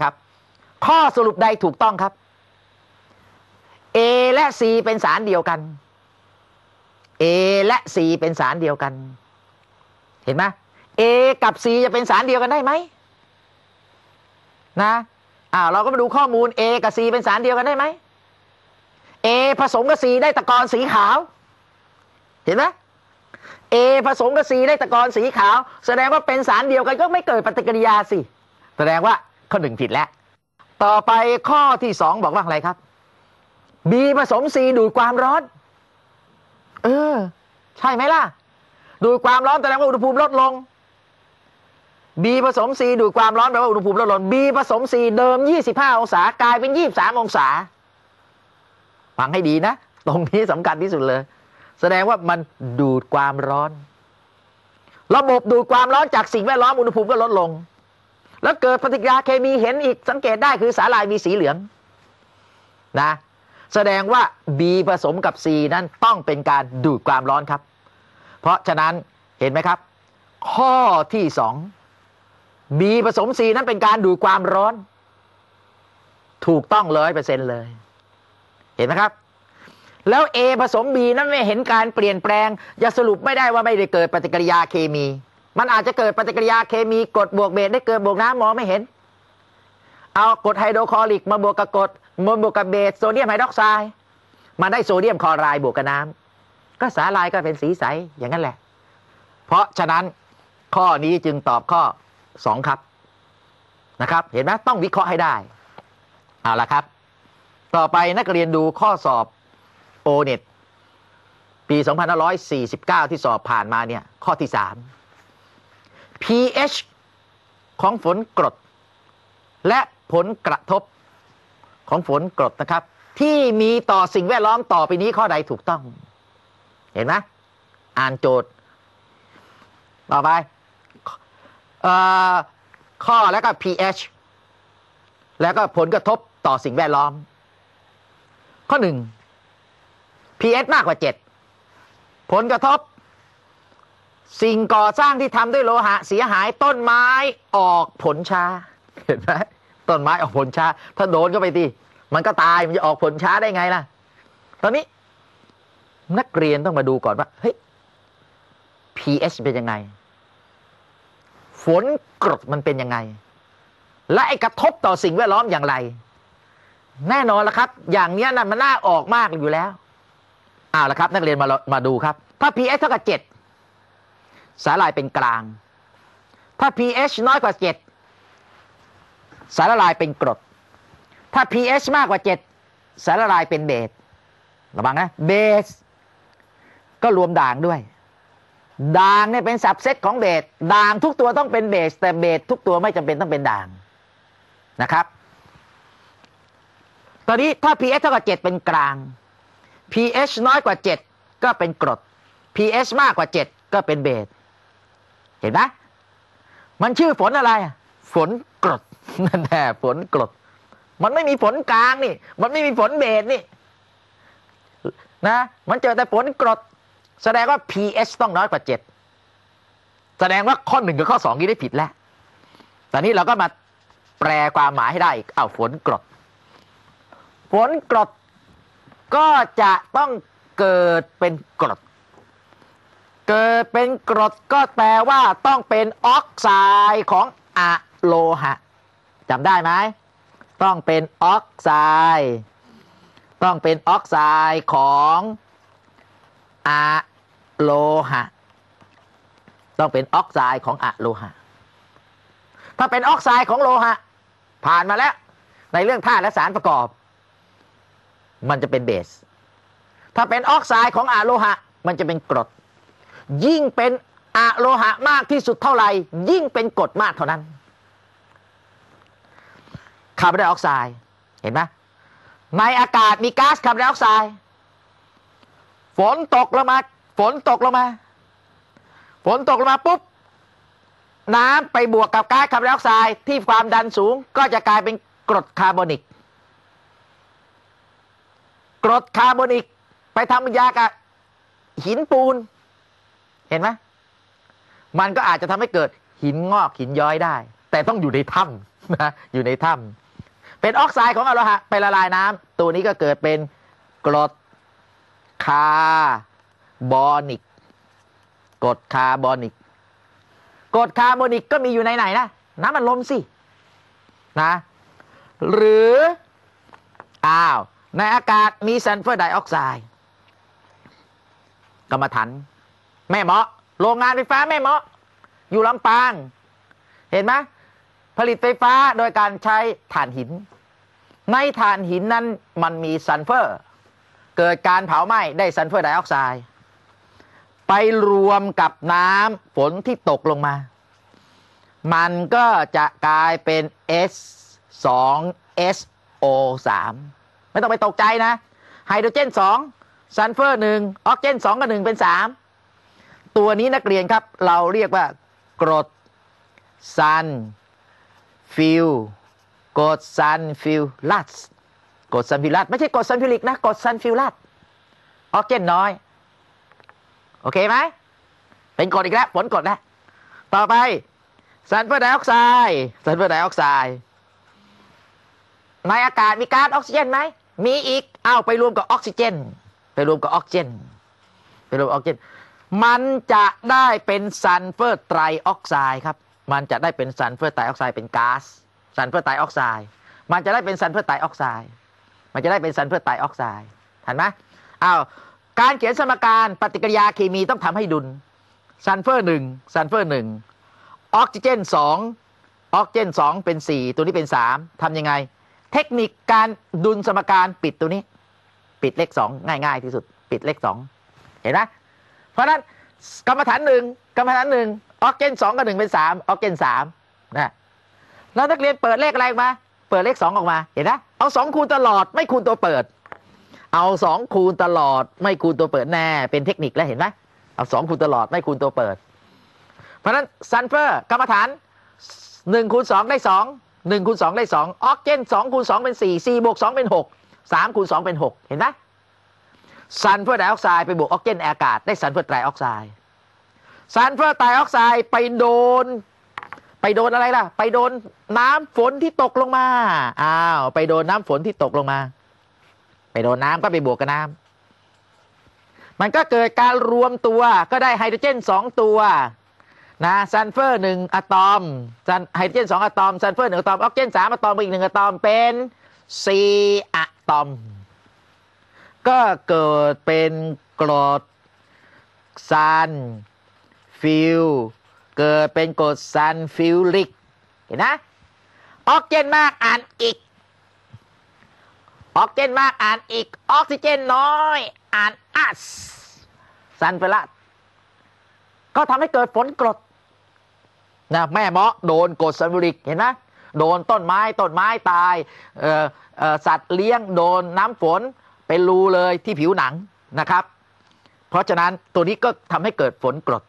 ครับ ข้อสรุปใดถูกต้องครับ A และ C เป็นสารเดียวกัน A และ C เป็นสารเดียวกัน เห็นไหม A กับ C จะเป็นสารเดียวกันได้ไหมนะอ้าวเราก็มาดูข้อมูล A กับ C เป็นสารเดียวกันได้ไหม A ผสมกับ C ได้ตะกอนสีขาว เห็นไหม A ผสมกับ C ได้ตะกอนสีขาว แสดงว่าเป็นสารเดียวกันก็ไม่เกิดปฏิกิริยาสิ แสดงว่า ข้อหนึ่งผิดแล้ว ต่อไปข้อที่สองบอกว่าอะไรครับ B ผสม C ดูดความร้อน เออ ใช่ไหมล่ะ ดูดความร้อนแสดงว่าอุณหภูมิลดลง B ผสม C ดูดความร้อนแปลว่าอุณหภูมิลดลง B ผสม C เดิม 25 องศากลายเป็น 23 องศาฟังให้ดีนะ ตรงนี้สำคัญที่สุดเลย แสดงว่ามันดูดความร้อน ระบบดูดความร้อนจากสิ่งแวดล้อมอุณหภูมิก็ลดลง แล้วเกิดปฏิกิริยาเคมีเห็นอีกสังเกตได้คือสาลายมีสีเหลืองนะแสดงว่า B ผสมกับ C นั้นต้องเป็นการดูดความร้อนครับ เพราะฉะนั้นเห็นไหมครับ ข้อที่สอง B ผสม C นั้นเป็นการดูดความร้อน ถูกต้องร้อยเปอร์เซ็นต์เลย เห็นไหมครับ แล้ว A ผสม B นั้นไม่เห็นการเปลี่ยนแปลงจะสรุปไม่ได้ว่าไม่ได้เกิดปฏิกิริยาเคมี มันอาจจะเกิดปฏิกิริยาเคมีกรดบวกเบสได้เกิดบวกน้ำมองไม่เห็น เอากดไฮโดรคลอริกมาบวกกับกรดมาบวกกับเบสโซเดียมไฮดรอกไซด์มาได้โซเดียมคลอไรด์บวกกับน้ำก็สาลายก็เป็นสีใสอย่างนั้นแหละ เพราะฉะนั้นข้อนี้จึงตอบข้อสองครับนะครับ เห็นไหมต้องวิเคราะห์ให้ได้เอาละครับ ต่อไปนักเรียนดูข้อสอบโอเน็ตปี 2549 ที่สอบผ่านมาเนี่ยข้อที่ 3 pH ของฝนกรด และผลกระทบของฝนกรดนะครับ ที่มีต่อสิ่งแวดล้อมต่อไปนี้ข้อใดถูกต้อง เห็นไหมอ่านโจทย์ ต่อไปออข้อแล้วก็ pH แล้วก็ผลกระทบต่อสิ่งแวดล้อม ข้อหนึ่ง pH มากกว่า 7 ผลกระทบ สิ่งก่อสร้างที่ทำด้วยโลหะ เสียหายต้นไม้ออกผลช้า เห็นไหมต้นไม้ออกผลช้า ถ้าโดนก็ไปดิมันก็ตายมันจะออกผลช้าได้ไงล่ะ ตอนนี้ นักเรียนต้องมาดูก่อนว่าเฮ้ย pH เป็นยังไง ฝนกรดมันเป็นยังไง และไอ้กระทบต่อสิ่งแวดล้อมอย่างไร แน่นอนละครับ อย่างเนี้ยนะมันน่าออกมากอยู่แล้วเอาละครับ นักเรียนมามาดูครับ ถ้า pH เท่ากับ7 สาลายเป็นกลาง ถ้า pH น้อยกว่า 7 สารละลายเป็นกรด ถ้า pH มากกว่า 7 สารละลายเป็นเบสระวังนะเบสก็รวมด่างด้วย ด่างเนี่ยเป็นสับเซตของเบสด่างทุกตัวต้องเป็นเบส แต่เบสทุกตัวไม่จำเป็นต้องเป็นด่างนะครับ ตอนนี้ถ้า pH เท่ากับ7เป็นกลาง pH น้อยกว่า 7 ก็เป็นกรด pH มากกว่า 7 ก็เป็นเบส เห็นไหมมันชื่อฝนอะไร ฝนกรดนั่นแหละฝนกรด มันไม่มีฝนกลางนี่ มันไม่มีฝนเบสนี่นะ มันเจอแต่ฝนกรด แสดงว่า pH ต้องน้อยกว่า7แสดงว่าข้อหนึ่งกับข้อสองนี้ได้ผิดแล้วตอนนี้เราก็มาแปลความหมายให้ได้อีกอ้าวฝนกรด ฝนกรดก็จะต้องเกิดเป็นกรด เกิดเป็นกรดก็แปลว่าต้องเป็นออกไซด์ของอะโลหะจำได้ไหมต้องเป็นออกไซด์ต้องเป็นออกไซด์ของอะโลหะต้องเป็นออกไซด์ของอะโลหะ ถ้าเป็นออกไซด์ของโลหะ ผ่านมาแล้ว ในเรื่องธาตุและสารประกอบ มันจะเป็นเบส ถ้าเป็นออกไซด์ของอะโลหะ มันจะเป็นกรด ยิ่งเป็นอะโลหะมากที่สุดเท่าไหร่ ยิ่งเป็นกรดมากเท่านั้น คาร์บอนไดออกไซด์เห็นไหมในอากาศมีก๊าซคาร์บอนไดออกไซด์ฝนตกลงมา ฝนตกลงมา ฝนตกลงมาปุ๊บ น้ำไปบวกกับก๊าซคาร์บอนไดออกไซด์ที่ความดันสูงก็จะกลายเป็นกรดคาร์บอนิก กรดคาร์บอนิก ไปทำปฏิกิริยากับหินปูน ห็นไหมมันก็อาจจะทำให้เกิดหินงอกหินย้อยได้ แต่ต้องอยู่ในถ้ำนะอยู่ในถ้ำเป็นออกไซด์ของอะโลหะไปละลายน้ำตัวนี้ก็เกิดเป็นกรดคาร์บอนิกกรดคาร์บอนิกกรดคาร์บอนิกก็มีอยู่ในไหนนะน้ำมันลมสินะหรืออ้าวในอากาศมีซัลเฟอร์ไดออกไซด์กรรมฐาน แม่เมาะโรงงานไฟฟ้าแม่เมาะอยู่ลำปาง เห็นไหมผลิตไฟฟ้าโดยการใช้ถ่านหิน ในถ่านหินนั้นมันมีซัลเฟอร์ เกิดการเผาไหม้ได้ซัลเฟอร์ไดออกไซด์ไปรวมกับน้ำฝนที่ตกลงมา มันก็จะกลายเป็น S 2 SO 3 ไม่ต้องไปตกใจนะไฮโดรเจน 2ซัลเฟอร์ 1 ออกเจน 2 กับ 1 เป็น 3 ตัวนี้นักเรียนครับ เราเรียกว่ากรดซันฟิลกรดซันฟิลลัสกรดซันฟิลลัสไม่ใช่กรดซันฟิลิกนะกรดซันฟิลลัสออกเจนน้อย โอเคไหมเป็นกรดอีกแล้วฝนกรดแล้วต่อไปซัลเฟอร์ไดออกไซด์ซัลเฟอร์ไดออกไซด์ในอากาศมีก๊าซออกซิเจนไหม มีอีก เอาไปรวมกับออกซิเจน ไปรวมกับออกซิเจน ไปรวมออกซิเจน มันจะได้เป็นซัลเฟอร์ไตรออกไซด์ครับ มันจะได้เป็นซัลเฟอร์ไตรออกไซด์เป็นก๊าซซัลเฟอร์ไตรออกไซด์มันจะได้เป็นซัลเฟอร์ไตรออกไซด์มันจะได้เป็นซัลเฟอร์ไตรออกไซด์เห็นไหมอ้าวการเขียนสมการปฏิกิริยาเคมีต้องทำให้ดุลซัลเฟอร์หนึ่งซัลเฟอร์หนึ่งออกซิเจนสองออกซิเจนสองเป็นสี่ตัวนี้เป็นสามทำยังไง เทคนิคการดุลสมการปิดตัวนี้ ปิดเลขสองง่าย ๆ ที่สุด ปิดเลขสองเห็นไหม เพราะนั้นกรรมฐานหนึ่งกรรมฐานหนึ่งออกเจนสองกับหนึ่งเป็นสามออกเจนสามนะแล้วนักเรียนเปิดเลขอะไรออกมา เปิดเลขสองออกมา เห็นไหมเอาสองคูณตลอดไม่คูณตัวเปิด เอาสองคูณตลอด ไม่คูณตัวเปิดแน่ เป็นเทคนิคแล้วเห็นไหมเอาสองคูณตลอดไม่คูณตัวเปิด เพราะนั้นซัลเฟอร์กรรมฐานหนึ่งคูณสองได้สองหนึ่งคูณสองได้สองออกเจนสองคูณสองเป็นสี่สี่บวกสองเป็นหกสามคูณสองเป็นหกเห็นไหม ซัลเฟอร์ไดออกไซด์ไปบวกออกเจนอากาศได้ซัลเฟอร์ไตรออกไซด์ซัลเฟอร์ไตรออกไซด์ไปโดน ไปโดนอะไรล่ะ ไปโดนน้ำฝนที่ตกลงมาอ้าวไปโดนน้ำฝนที่ตกลงมา ไปโดนน้ำก็ไปบวกกับน้ำมันก็เกิดการรวมตัวก็ได้ไฮโดรเจนสองตัวนะซัลเฟอร์หนึ่งอะตอมซันไฮโดรเจนสองอะตอมซัลเฟอร์หนึ่งอะตอมออกซิเจนสามอะตอมอีกหนึ่งอะตอมเป็นสี่อะตอม ก็เกิดเป็นกรดซันฟิลเกิดเป็นกรดซันฟิลลิกเห็นนะออกซิเจนมากอ่านอีก ออกซิเจนมากอ่านอีก ออกซิเจนน้อยอ่านอัสซันเฟลัสก็ทำให้เกิดฝนกรดนะแม่เมาะโดนกรดซัลฟูริกเห็นไหมโดนต้นไม้ต้นไม้ตายสัตว์เลี้ยงโดนน้ำฝน เป็นรูเลยที่ผิวหนังนะครับ เพราะฉะนั้นตัวนี้ก็ทำให้เกิดฝนกรด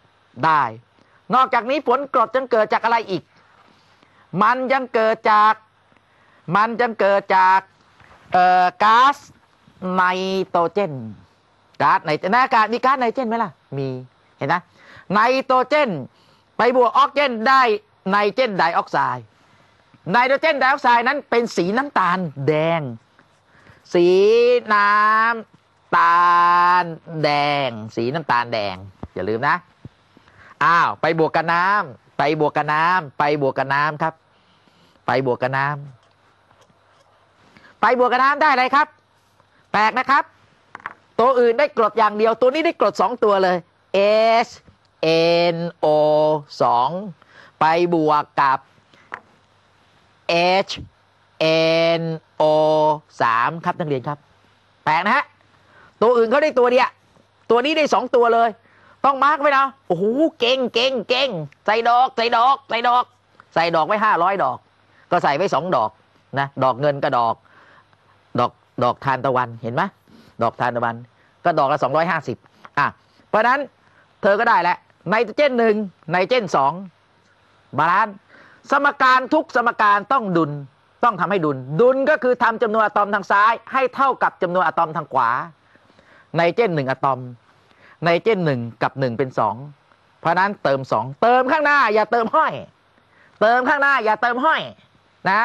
ได้ นอกจากนี้ฝนกรดยังเกิดจากอะไรอีก มันยังเกิดจากมันยังเกิดจากเอ่อก๊าซไนโตรเจนก๊าซในในอากาศมีก๊าซไนโตรเจนไหมล่ะ มีเห็นนะไนโตรเจน ไปบวกออกเจนได้ไนเจนไดออกไซด์ไนโตรเจนไดออกไซด์นั้นเป็นสีน้ำตาลแดง สีน้ำตาลแดง สีน้ำตาลแดง อย่าลืมนะ อ้าว ไปบวกกับน้ำไปบวกกับน้ำไปบวกกับน้ำครับ ไปบวกกับน้ำไปบวกกับน้ำได้อะไรครับ แปลกนะครับ ตัวอื่นได้กรดอย่างเดียว ตัวนี้ได้กรดสองตัวเลย H N O 2ไปบวกกับ H N O 3 ครับนักเรียนครับ แปลกนะฮะ ตัวอื่นเขาได้ตัวเดียวตัวนี้ได้สองตัวเลย ต้องมาร์กไว้นะโอ้โหเก่งเก่งเก่งใส่ดอกใส่ดอกใส่ดอก ใส่ดอกไว้ห้าร้อยดอก ก็ใส่ไว้สองดอกนะดอกเงินก็ดอก ดอกดอกทานตะวันเห็นไหมดอกทานตะวัน ก็ดอกละสองร้อยห้าสิบอะเพราะนั้นเธอก็ได้แหล้วไนโตรเจนหนึ่งไนโตรเจนสองบาลานซ์สมการทุกสมการต้องดุล ต้องทำให้ดุล ดุลก็คือทำจำนวนอะตอมทางซ้าย ให้เท่ากับจำนวนอะตอมทางขวา ไนเจนหนึ่งอะตอม ไนเจนหนึ่งกับหนึ่งเป็นสองเพราะนั้นเติมสองเติมข้างหน้า อย่าเติมห้อย เติมข้างหน้า อย่าเติมห้อยนะ